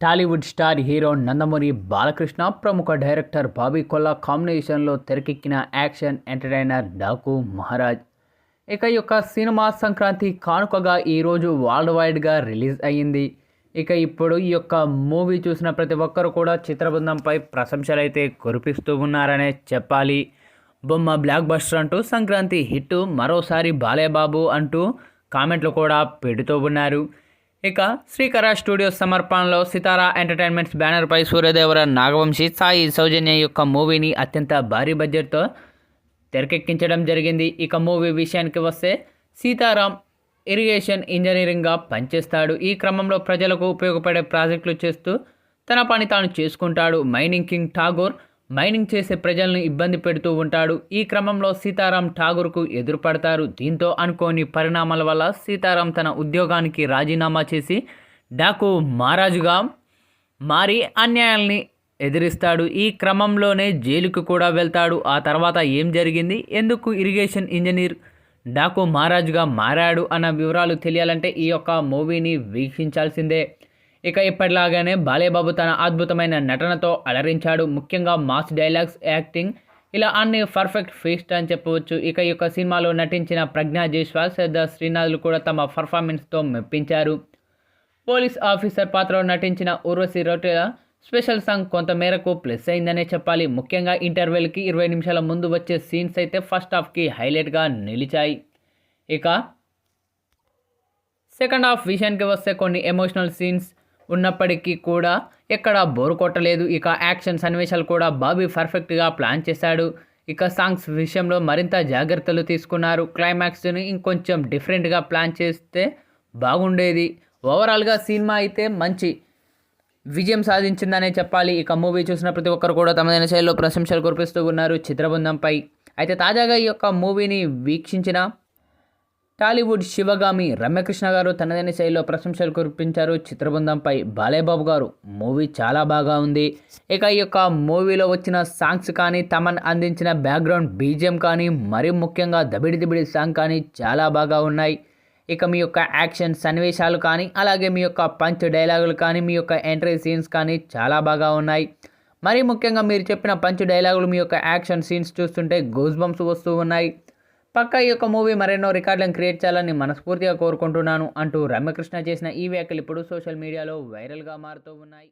Tollywood star hero Nandamuri Balakrishna ప్రముఖ director Bobby Kolla కాంబినేషన్లో తెరకెక్కిన యాక్షన్ ఎంటర్టైనర్ డాకు మహారాజ్. ఇక ఈ యొక్క సినిమా సంక్రాంతి కానుకగా ఈరోజు వరల్డ్ వైడ్గా రిలీజ్ అయ్యింది. ఇక ఇప్పుడు ఈ యొక్క మూవీ చూసిన ప్రతి ఒక్కరు కూడా చిత్రబృందంపై ప్రశంసలు అయితే కురిపిస్తూ ఉన్నారనే చెప్పాలి. బొమ్మ బ్లాక్ బస్టర్ అంటూ సంక్రాంతి హిట్ మరోసారి బాలేబాబు అంటూ కామెంట్లు కూడా పెడుతూ ఉన్నారు. ఇక శ్రీకర స్టూడియోస్ సమర్పణలో సితారా ఎంటర్టైన్మెంట్స్ బ్యానర్పై సూర్యదేవర నాగవంశి సాయి సౌజన్య యొక్క మూవీని అత్యంత భారీ బడ్జెట్తో తెరకెక్కించడం జరిగింది. ఇక మూవీ విషయానికి వస్తే సీతారాం ఇరిగేషన్ ఇంజనీరింగ్గా పనిచేస్తాడు. ఈ క్రమంలో ప్రజలకు ఉపయోగపడే ప్రాజెక్టులు చేస్తూ తన పని తాను చేసుకుంటాడు. మైనింగ్ కింగ్ ఠాగూర్ మైనింగ్ చేసే ప్రజలను ఇబ్బంది పెడుతూ ఉంటాడు. ఈ క్రమంలో సీతారాం ఠాగూర్కు ఎదురుపడతారు. దీంతో అనుకోని పరిణామాల వల్ల సీతారాం తన ఉద్యోగానికి రాజీనామా చేసి డాకు మహారాజుగా మారి అన్యాయాల్ని ఎదిరిస్తాడు. ఈ క్రమంలోనే జైలుకు కూడా వెళ్తాడు. ఆ తర్వాత ఏం జరిగింది? ఎందుకు ఇరిగేషన్ ఇంజనీర్ డాకు మహారాజుగా మారాడు? అన్న వివరాలు తెలియాలంటే ఈ యొక్క మూవీని వీక్షించాల్సిందే. ఇక ఇప్పటిలాగానే బాలేబాబు తన అద్భుతమైన నటనతో అలరించాడు. ముఖ్యంగా మాస్ డైలాగ్స్ యాక్టింగ్ ఇలా అన్ని పర్ఫెక్ట్ ఫీస్ట్ అని చెప్పవచ్చు. ఇక ఈ యొక్క సినిమాలో నటించిన ప్రజ్ఞా జైస్వాల్ శ్రద్ధ శ్రీనాథులు కూడా తమ పర్ఫార్మెన్స్తో మెప్పించారు. పోలీస్ ఆఫీసర్ పాత్రలో నటించిన ఊర్వశి రొటెల స్పెషల్ సాంగ్ కొంతమేరకు ప్లస్ అయిందనే చెప్పాలి. ముఖ్యంగా ఇంటర్వెల్కి ఇరవై నిమిషాల ముందు వచ్చే సీన్స్ అయితే ఫస్ట్ హాఫ్కి హైలైట్గా నిలిచాయి. ఇక సెకండ్ హాఫ్ విషయానికి వస్తే కొన్ని ఎమోషనల్ సీన్స్ ఉన్నప్పటికీ కూడా ఎక్కడ బోరు కొట్టలేదు. ఇక యాక్షన్ సన్నివేశాలు కూడా బాబీ పర్ఫెక్ట్గా ప్లాన్ చేశాడు. ఇక సాంగ్స్ విషయంలో మరింత జాగ్రత్తలు తీసుకున్నారు. క్లైమాక్స్ని ఇంకొంచెం డిఫరెంట్గా ప్లాన్ చేస్తే బాగుండేది. ఓవరాల్గా సినిమా అయితే మంచి విజయం సాధించిందనే చెప్పాలి. ఇక మూవీ చూసిన ప్రతి ఒక్కరు కూడా తమదైన శైలిలో ప్రశంసలు కురిపిస్తూ ఉన్నారు చిత్రబృందంపై. అయితే తాజాగా ఈ యొక్క మూవీని వీక్షించిన టాలీవుడ్ శివగామి రమ్యకృష్ణ గారు తనదైన శైలిలో ప్రశంసలు కురిపించారు. చిత్రబృందంపై బాలేబాబు గారు మూవీ చాలా బాగా ఉంది. ఇక ఈ యొక్క మూవీలో వచ్చిన సాంగ్స్ కానీ తమన్ అందించిన బ్యాక్గ్రౌండ్ బీజిఎం కానీ మరీ ముఖ్యంగా దబిడి దిబిడి సాంగ్ కానీ చాలా బాగా ఉన్నాయి. ఇక మీ యొక్క యాక్షన్ సన్నివేశాలు కానీ అలాగే మీ యొక్క పంచ్ డైలాగులు కానీ మీ యొక్క ఎంట్రీ సీన్స్ కానీ చాలా బాగా ఉన్నాయి. మరీ ముఖ్యంగా మీరు చెప్పిన పంచ్ డైలాగులు మీ యొక్క యాక్షన్ సీన్స్ చూస్తుంటే గోజ్బంప్స్ వస్తూ ఉన్నాయి. పక్క ఈ యొక్క మూవీ మరెన్నో రికార్డులను క్రియేట్ చేయాలని మనస్ఫూర్తిగా కోరుకుంటున్నాను అంటూ రమ్యకృష్ణ చేసిన ఈ వ్యాఖ్యలు ఇప్పుడు సోషల్ మీడియాలో వైరల్గా మారుతూ ఉన్నాయి.